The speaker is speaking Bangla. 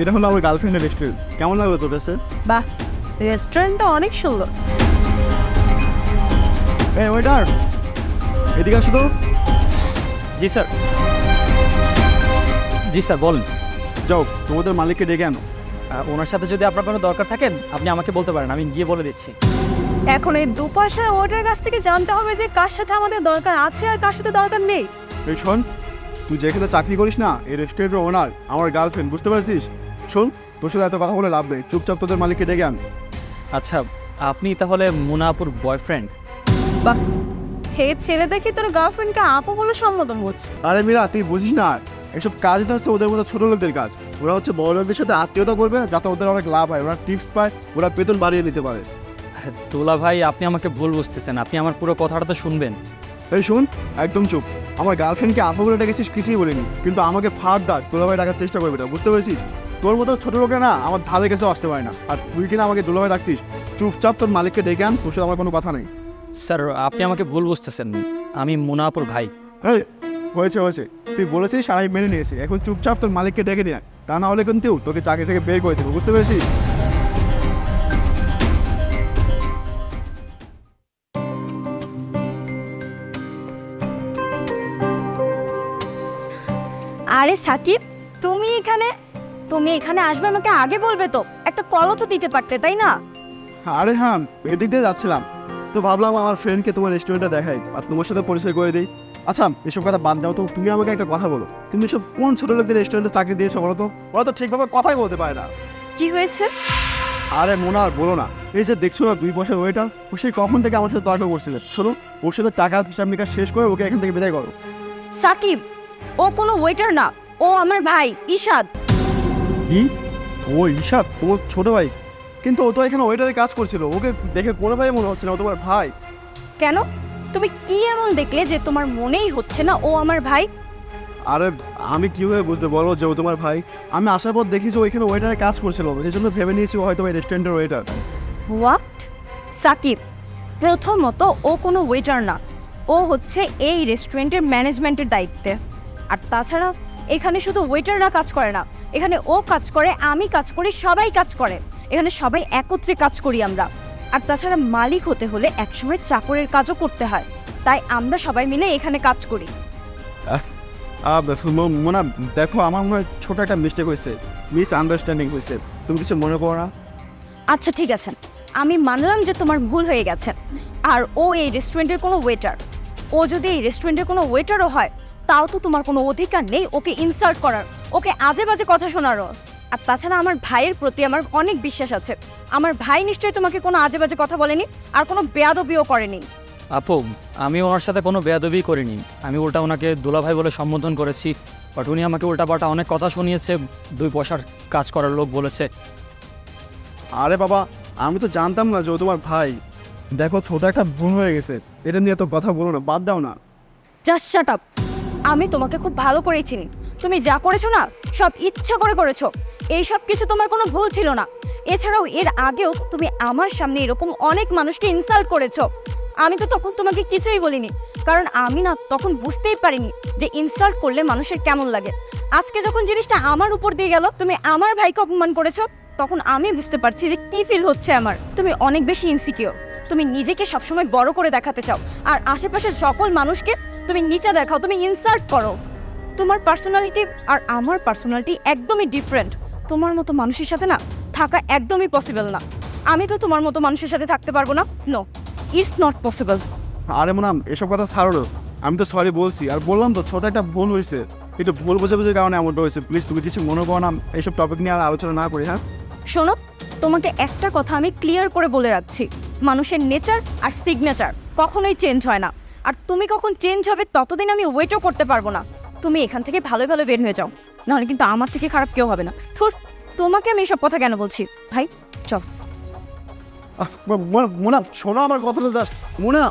এটা হলো আমার গার্লফ্রেন্ডের রেস্টুরেন্ট কেমন লাগল তোর কাছে? বাহ রেস্টুরেন্টটা অনেক সুন্দর। এই ওয়েটার এদিকে আসো তো। জি স্যার জি স্যার বলুন যাও তোমাদের মালিককে ডেকে আনো। ওনার সাথে যদি আপনার কোনো দরকার থাকেন আপনি আমাকে বলতে পারেন আমি গিয়ে বলে দিচ্ছি। এখন এই দু দুপাশের ওটার কাছ থেকে জানতে হবে যে কার সাথে আমাদের দরকার আছে আর কার সাথে দরকার নেই। এই শোন তুই যেখানে চাকরি করিস না এই রেস্টুরেন্টের ওনার আমার গার্লফ্রেন্ড বুঝতে পারছিস? শোন তোর সাথে এত কথা বলে লাভ নেই। চুপচাপ তোদের মালিককে ডেকে আন। আচ্ছা আপনি তাহলে মুনাপুর বয়ফ্রেন্ড বাহ হে ছেলে দেখি তোর গার্লফ্রেন্ডকে আপু বলে সম্বোধন করছে। আরে মীরা তুই বুঝিস না এসব কাজ তো হচ্ছে ওদের মতো ছোট লোকদের কাজ। ওরা হচ্ছে বড় লোকদের সাথে আত্মীয়তা করবে যাতে ওদের অনেক লাভ হয়। ওরা টিপস পায় ওরা বেতন বাড়িয়ে নিতে পারে। তোলা ভাই আপনি আমাকে ভুল বুঝতেছেন। আপনি আমার পুরো কথাটা তো শুনবেন। এই শোন একদম চুপ। আমার গার্লফ্রেন্ডকে আপু বলে ডেকেছিস কিছুই বলিনি। কিন্তু আমাকে ফার দাগ তোলাভাই ডাকার চেষ্টা করবে না বুঝতে পেরেছিস? তোর মতো ছোট লোকেরা না আমার ধারে কাছে আসতে পারে না। আর তুই কিনা আমাকে দুলাভাই রাখছিস চুপচাপ তোর মালিককে ডেকে আন তোর সাথে আমার কোনো কথা নেই। স্যার আপনি আমাকে ভুল বুঝতেছেন। আমি মুনাপুর ভাই। এই হয়েছে হয়েছে। তুই বলেছিস আর আমি মেনে নিয়েছি। এখন চুপচাপ তোর মালিককে ডেকে নিয়ে তা না হলে কিন্তু তোকে চাকরি থেকে বের করে দেবো বুঝতে পেরেছিস? আরে সাকিব তুমি এখানে তুমি এখানে আসবে আমাকে আগে বলবে তো। একটা কলও তো দিতে পারতে তাই না? আরে হ্যাঁ এদিক দিয়ে যাচ্ছিলাম। তো ভাবলাম আমার ফ্রেন্ডকে তোমার রেস্টুরেন্টটা দেখাই আর তোমার সাথে পরিচয় করে দিই। আচ্ছা এসব কথা বাদ দাও তো তুমি আমাকে একটা কথা বলো। তুমি সব কোন ছোট লোকদের রেস্টুরেন্টে চাকরি দিয়েছ বলো তো? ওরা তো ঠিকভাবে কথাই বলতে পারে না। কি হয়েছে? আরে মোনা আর বলো না। এই যে দেখছ না দুই বছর ওয়েটার ও সেই কখন থেকে আমার সাথে তর্ক করছিল। শোনো ওর সাথে টাকার হিসাব নিকাশ শেষ করে ওকে এখান থেকে বিদায় করো। সাকিব ও কোনো ওয়েটার না। ও আমার ভাই ইশাদ কি? ও ঈশাদ তোমার ছোট ভাই। কিন্তু ও তো এখানে ওয়েটারে কাজ করছিল। ওকে দেখে কোনো ভাই মনে হচ্ছে না ও তোমার ভাই। কেন? তুমি কি এমন দেখলে যে তোমার মনেই হচ্ছে না ও আমার ভাই? আরে আমি কীভাবে বুঝতে বলো যে ও তোমার ভাই? আমি আসার পর দেখি যে ও এখানে ওয়েটারে কাজ করছিল। এই জন্য ভেবে নিয়েছি ও হয়তো রেস্টুরেন্টের ওয়েটার হোয়াট সাকিব প্রথমত ও কোনো ওয়েটার না। ও হচ্ছে এই রেস্টুরেন্টের ম্যানেজমেন্টের দায়িত্বে। আর তাছাড়া এখানে শুধু ওয়েটাররা কাজ করে না এখানে ও কাজ করে আমি কাজ করি সবাই কাজ করে। এখানে সবাই একত্রে কাজ করি আমরা। আর তাছাড়া মালিক হতে হলে একসময় চাকরের কাজও করতে হয়। তাই আমরা সবাই মিলে এখানে কাজ করি। মোনা দেখো আমার মনে হয় ছোট একটা মিস্টেক হয়েছে মিস আন্ডারস্ট্যান্ডিং হয়েছে। তুমি কিছু মনে করো না? আচ্ছা ঠিক আছে। আমি মানলাম যে তোমার ভুল হয়ে গেছে। আর ও এই রেস্টুরেন্টের কোনো ওয়েটার ও যদি এই রেস্টুরেন্টের কোনো ওয়েটারও হয় তাও তো তোমার কোনো অধিকার নেই ওকে ইনসাল্ট করার। ওকে আজে বাজে কথা শোনারও। আর তাছাড়া আমার ভাইয়ের প্রতি আমার অনেক বিশ্বাস আছে। আমার ভাই নিশ্চয়ই তোমাকে কোনো আজে বাজে কথা বলেনি আর কোনো বেয়াদবিও করেনি। আপু আমি ওনার সাথে কোনো বেয়াদবি করিনি। আমি উল্টা ওনাকে দুলা ভাই বলে সম্বোধন করেছি বাট উনি আমাকে উল্টা উল্টাপাল্টা অনেক কথা শুনিয়েছে দুই পয়সার কাজ করার লোক বলেছে। আরে বাবা আমি তো জানতাম না যে ও তোমার ভাই। দেখো ছোট একটা ভুল হয়ে গেছে। এটা নিয়ে তো কথা বলো না বাদ দাও না। জাস্ট শাট আপ আমি তোমাকে খুব ভালো করেই চিনি। তুমি যা করেছ না, সব ইচ্ছা করে করেছ। এই সব কিছু তোমার কোনো ভুল ছিল না। এছাড়াও এর আগেও তুমি আমার সামনে এরকম অনেক মানুষকে ইনসাল্ট করেছ। আমি তো তখন তোমাকে কিছুই বলিনি, কারণ আমি না তখন বুঝতেই পারিনি যে ইনসাল্ট করলে মানুষের কেমন লাগে। আজকে যখন জিনিসটা আমার উপর দিয়ে গেল, তুমি আমার ভাইকে অপমান করেছ, তখন আমি বুঝতে পারছি যে কি ফিল হচ্ছে আমার। তুমি অনেক বেশি ইনসিকিওর তুমি নিজেকে সবসময় বড় করে দেখাতে চাও। আর আশেপাশের সকল মানুষকে তুমি নিচে দেখাও তুমি ইনসাল্ট করো। তোমার পার্সোনালিটি আর আমার পার্সোনালিটি একদমই ডিফারেন্ট তোমার মতো মানুষের সাথে না থাকা একদমই পসিবল না। আমি তো তোমার মতো মানুষের সাথে থাকতে পারব না। নো ইটস নট পসিবল আরে মোনাম এসব কথা ছাড়ো আমি তো সরি বলছি আর বললাম তো ছোট একটা ভুল হয়েছে। একটু ভুল বোঝাবুঝির কারণে এমনটা হয়েছে। প্লিজ তুমি কিছু মনে করো না। এইসব টপিক নিয়ে আর আলোচনা না করি হ্যাঁ? শোনো তোমাকে একটা কথা আমি ক্লিয়ার করে বলে রাখছি। মানুষের নেচার আর সিগনেচার কখনোই চেঞ্জ হয় না। আর তুমি কখন চেঞ্জ হবে, ততদিন আমি ওয়েটও করতে পারব না। তুমি এখান থেকে ভালো ভালো বের হয়ে যাও। নাহলে কিন্তু আমার থেকে খারাপ কেউ হবে না। থুর তোমাকে আমি এসব কথা কেন বলছি? ভাই, চল। মোনা, শোনো আমার কথাটা জাস্ট মোনা।